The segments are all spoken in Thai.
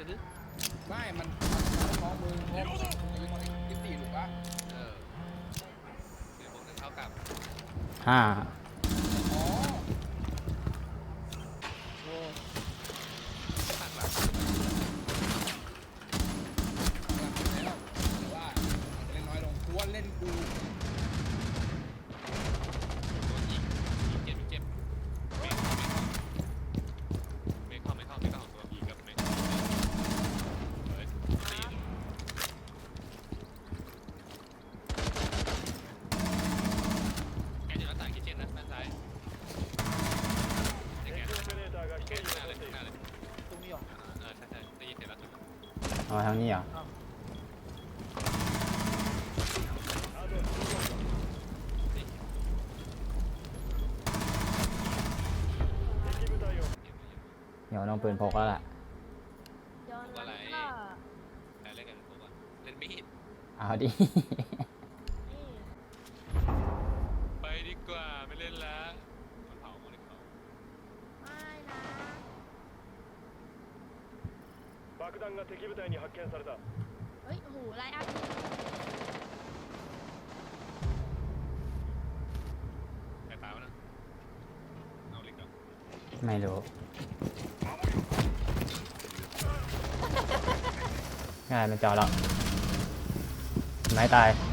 ชีหรือไม่มันมองมือไอ้คนที่สี่ถูกปะเออเดี๋ยวผมจะเท่ากับห้าางนี้เหรเดี๋ยวน้องปืนพกแล้วล่ะอะไร เล่นกันผมอะเล่นมีด เอาดิ ンが敵部隊に発見されたเฮ้ยโอ้โหไลน์อัพใส่ตาอกง่ายม่เจอหรอกไม้ตาย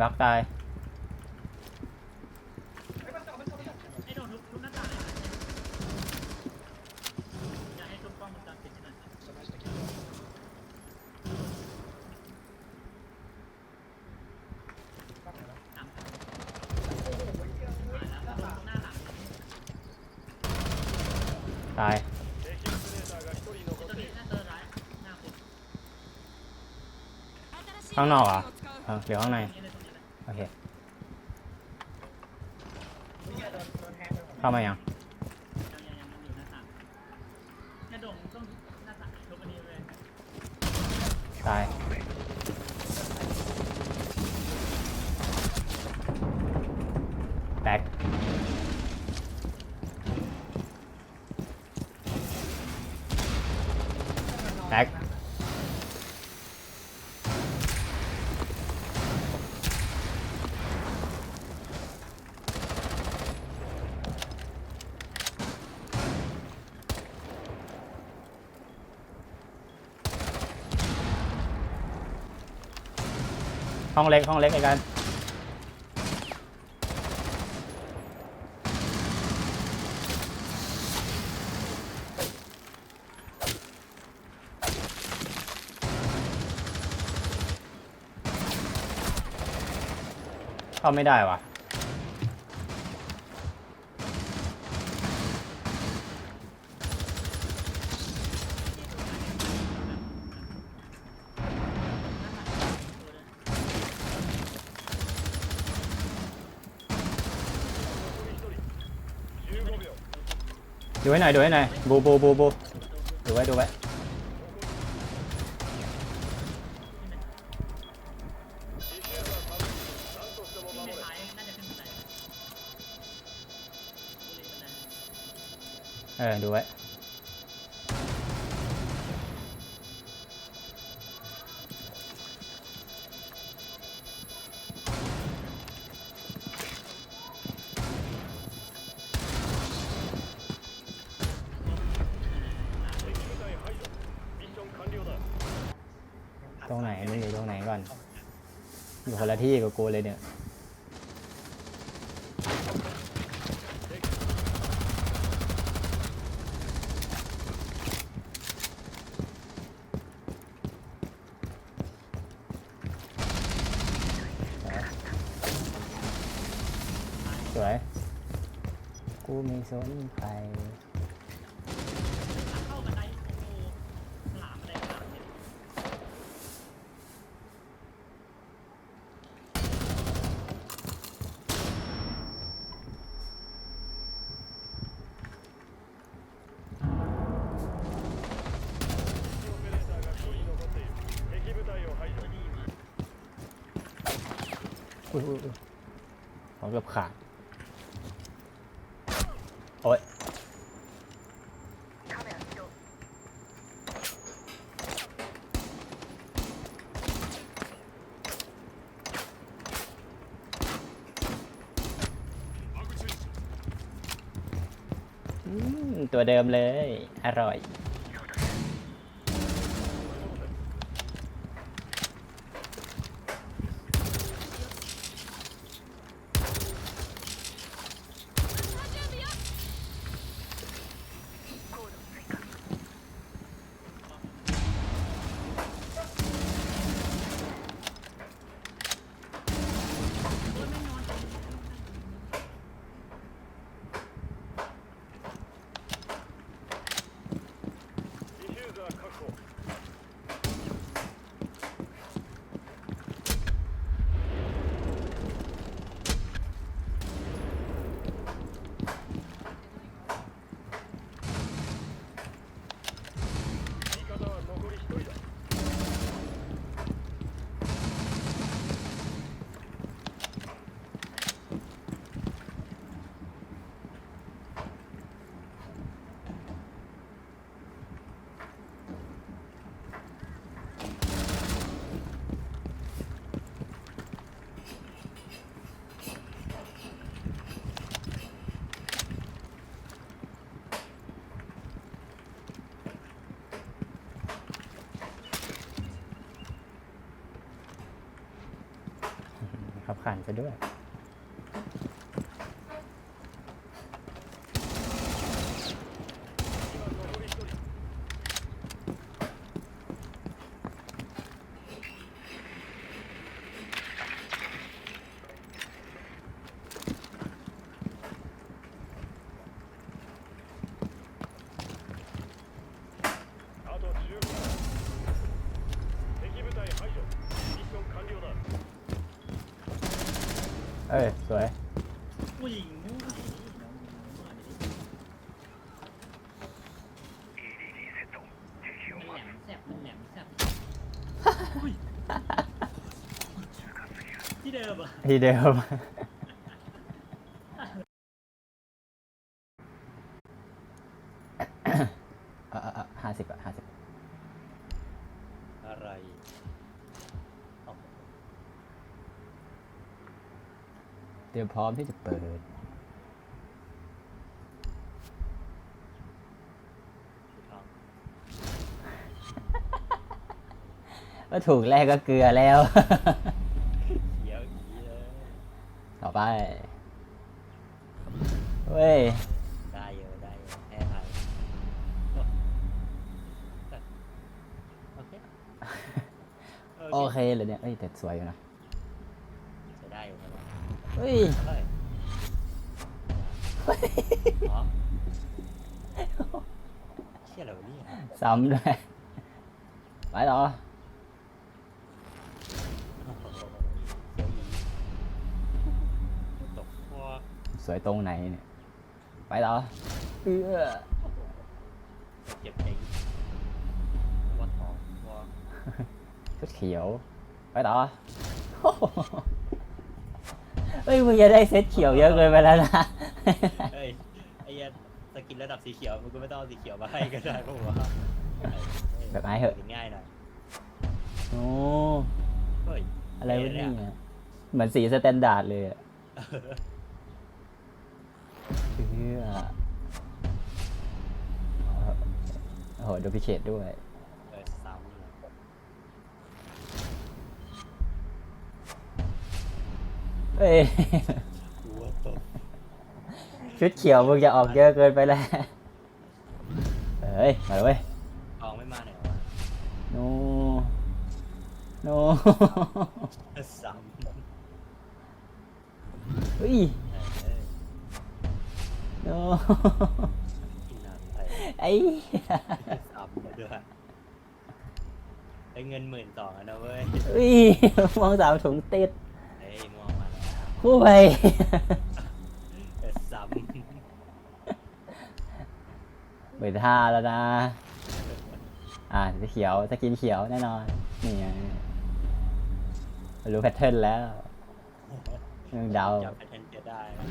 บักตายตายข้างนอกอะเดี๋ยวข้างใน โอเคเข้ามายังตาย ห้องเล็กห้องเล็กไอ้กันเข้าไม่ได้ว่ะ ไห้หน่อยดูไห้หน่อยบูบูบูบูดูไว้ดูไว้เออดูไว้ อยู่คนละที่กับกูเลยเนี่ย สวย กูไม่สนใคร อุ้ยอุ้ยอุ้ยของเกือบขาด โอ้ยตัวเดิมเลย อร่อย ขับขั ผู้หญิงมั่วไอ้นี่น้องมั่วไปดิมันแหลมแซ่บมันแหลมแซ่บอุ้ยที่เดิมอะ ที่เดิม ห้าสิบอะห้าสิบ อะไร เตรียม พร้อมที่จะเปิด ก็ถูกแรกก็เกลือแล้วเดี๋ยวอีเลยต่อไป เว้ย ได้เยอะได้เยอะแพ้ไทยโอเคโอเคเลยเนี่ย เอ้ยแต่สวยอยู่นะ ใช้ได้อยู่ใช่ไหม เฮ้ยเฮ้ยอ๋อเชี่ยอะไรวะเนี่ยซ้ำด้วย ไปต่อโอ้โหเดี๋ยวอีตกพวกสวยตรงไหนเนี่ย ไปต่อเอื้อเก็บเองวัดทองวัวชุดเขียว ไปต่อ เฮ้ยมึงจะได้เซตเขียวเยอะเกินไปแล้วนะ เฮ้ยไอ้เหี้ยสกินระดับสีเขียวมึงก็ไม่ต้องเอาสีเขียวมาให้ก็ได้เพราะว่าแบบไม้เหอะ ง่ายหน่อยโอ้เฮ้ยอะไรวะเนี่ยเหมือนสีสแตนดาร์ดเลยอะเอื้อโอ้โหดูพิเชตด้วย เอ้ยกูว่าตกชุดเขียวมึงจะออกเยอะเกินไปแล้วเฮ้ยมาเลยเว้ยทองไม่มาไหนวะโนโนซ้ำเฮ้ยเออโนกินน้ำไปไอ้ซ้ำมาด้วยได้เงินหมื่นสองอะนะเว้ยเฮ้ยมองสามถุงติดเฮ้ยม องมาแล้วคู่ไปเออซ้เบอร์ท่าแล้วนะ อ่าสีเขียวสกินเขียวแน่นอน นี่ไงรู้แพทเทิร์นแล้วำมึงเดา จับแพทเทิร์นเจอได้นะ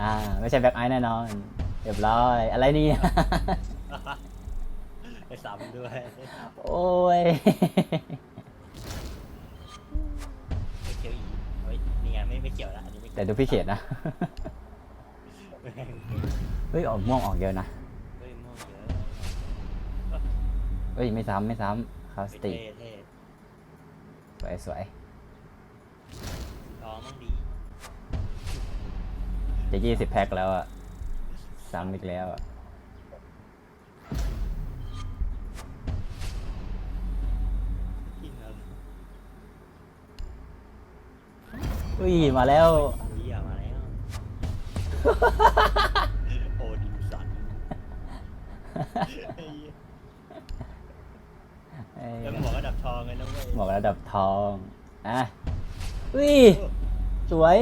อ่า ไม่ใช่แบ็คไอแน่นอน เรียบร้อย อะไรเนี่ย ไปซ้ำด้วย โอ้ย แต่เกี่ยวดูพี่เขตนะ แม่งเฮ้ยออกม่วงออกเยอะนะ เฮ้ยม่วงเยอะเฮ้ยไม่ซ้ำไม่ซ้ำคาสติเท่เท่สวยสวยสีทองมั่งดีจะยี่สิบแพ็คแล้วอะซ้ำอีกแล้วอะกินแล้วอุ้ยมาแล้วเหี้ยมาแล้ว โอดินสันไอ้เหี้ยเอ้ยแล้วหมวกระดับทองเลยนะเว้ยหมวกระดับทองอะอุ้ยสวย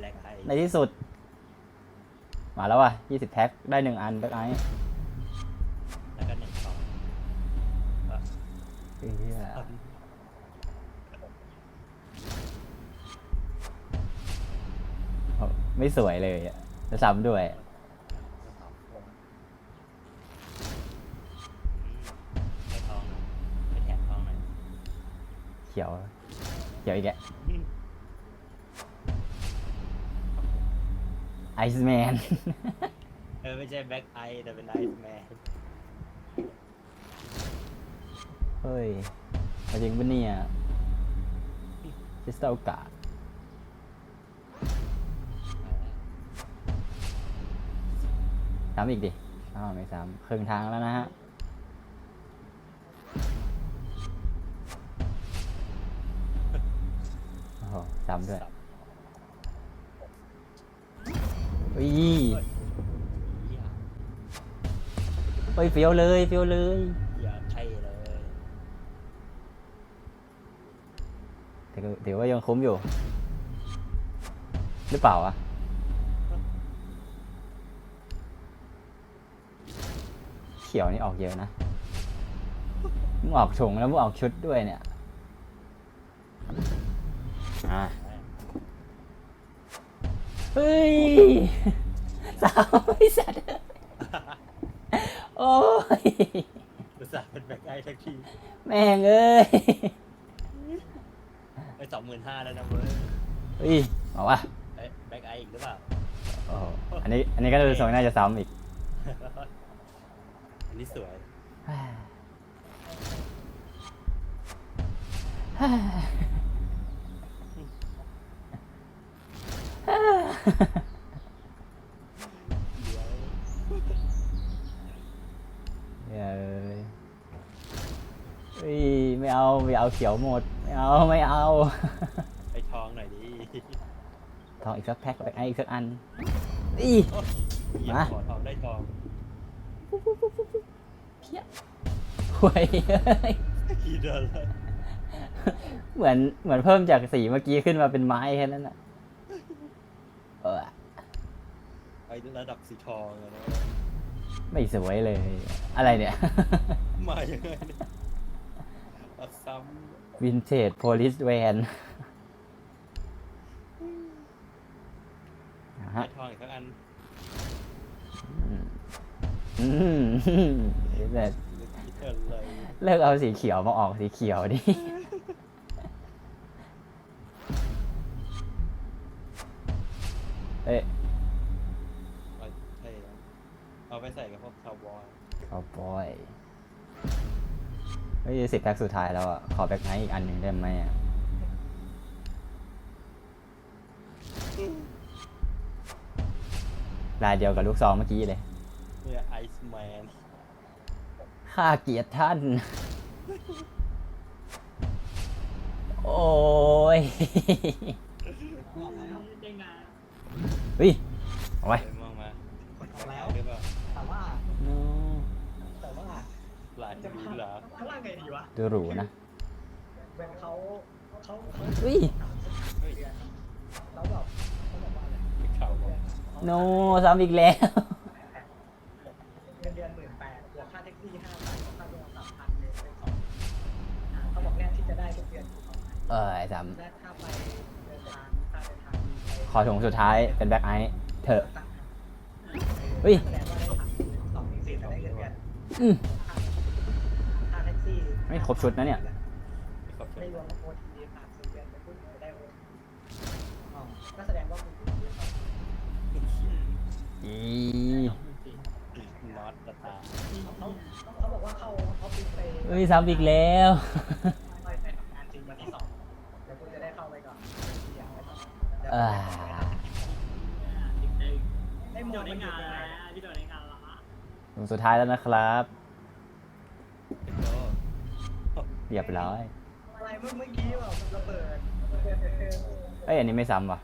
แลกไอในที่สุด มาแล้วว่ะยี่สิบแพ็คได้หนึ่งอันแบ็คไอแไม่สวยเลยอะจะซ้ำด้วยไม่ทองหน่อยไม่แถมทองหน่อยเขียว เขียวอีกแกไอซ์แมน เออไม่ใช่แบ็คไอแต่เป็นไอซ์แมนเฮ้ยเอาจริงปะเนี่ยคริสตัลกาด ซ้ำอีกดิอ้าวไม่ซ้ำครึ่งทางแล้วนะฮะโอ้โหซ้ำด้วยอุ้ยเหี้ยเฮ้ยเฟี้ยวเลยเฟี้ยวเลยเหี้ยใช่เลยแต่ก็ถือว่ายังคุ้มอยู่ หรือเปล่าวะ ขียวนี่ออกเยอะนะมึงออกถุงแล้วมึงออกชุดด้วยเนี่ยอะเฮ้ยสาวไอ้สัตว์โอ้ยอุตส่าห์เป็นแบ็คไอสักทีแม่งเอ้ยไปสองหมื่นห้าแล้วนะเว้ยเฮ้ยบอกว่าเอ้ยแบ็คไออีกหรือเปล่า โอ้โหอันนี้อันนี้ก็ดูทรงน่าจะซ้ำอีกอั นนี้สวยเอ้ยเฮ้ยไม่เอาไม่เอาเขียวหมด ไม่เอาไม่เอาไปทองหน่อยดิทองอีกสักแพ็คแบกไออีกสักอันอีเหยียบมา ขอทองได้ทอง ห่วยเอ้ยกี่เดือนเลยเหมือนเหมือนเพิ่มจากสีเมื่อกี้ขึ้นมาเป็นไม้แค่นั้นน่ะเออไประดับสีทองอะนะไม่สวยเลย อะไรเนี่ย มายังไงเนี่ยเอาซ้วินเทจโพลิสแวนำได้ทองอีกสักอัน อืมแต่คิดอะไรเลิกเอาสีเขียวมาออกสีเขียวดิ เอ๊ะเอาใช่แล้วเอาไปใส่กับพวกคาวบอยคาวบอยเฮ้ยสิบแพ็คสุดท้ายแล้วอะ ขอแบ็คไนท์อีกอันหนึ่งได้ไหมอะ ลายเดียวกับลูกซองเมื่อกี้เลย เนี่ยไอซ์แมนข้าเกลียดท่าน โอ้ย ได้งานเฮ้ย เอาไว้ไปมองมาออกแล้วหรือเปล่าแต่ว่าแต่ว่าหลานจะดีพาเหรอข้างล่างไงดีวะดูหรูนะเป็นเขาเขาเขาเฮ้ย เฮ้ยแล้วแบบเขาบอกว่าอะไรเป็นข่าวบอยโนซ้ำอีกแล้ว เงินเดือนหมื่นแปดบวกค่าแท็กซี่ห้าพันบวกค่าโรงสามพัน เลยเป็นสองเขาบอกเนี่ยที่จะได้ทุกเดือนคือประมาณเออไอ้สามและถ้าไปเดินทางถ้าเดินทางไปขอถุงสุดท้ายเป็นแบ็คไอท์เถอะเฮ้ยแสดงว่าได้ถังสองถึงสี่แต่ได้เงินกันอืมค่าแท็กซี่ไม่ครบชุดนะเนี่ยไม่ครบไม่รวมโอทีผ่านซื้อเงินไปพูดจะได้โอนอ๋อก็แสดงว่าคุณอยู่ที่เขาอีน็อตสตาร์เขาเขาบอกว่าเขาเขาปิดไปเฮ้ยซ้ำอีกแล้ว ก่อนอ่าได้หมดในงานแล้วพี่โดนในงานละถุงสุดท้ายแล้วนะครับโอ้เรียบร้อย อะไรเมื่อเมื่อกี้แบบระเบิดเอ้ย อันนี้ไม่ซ้ำว่ะ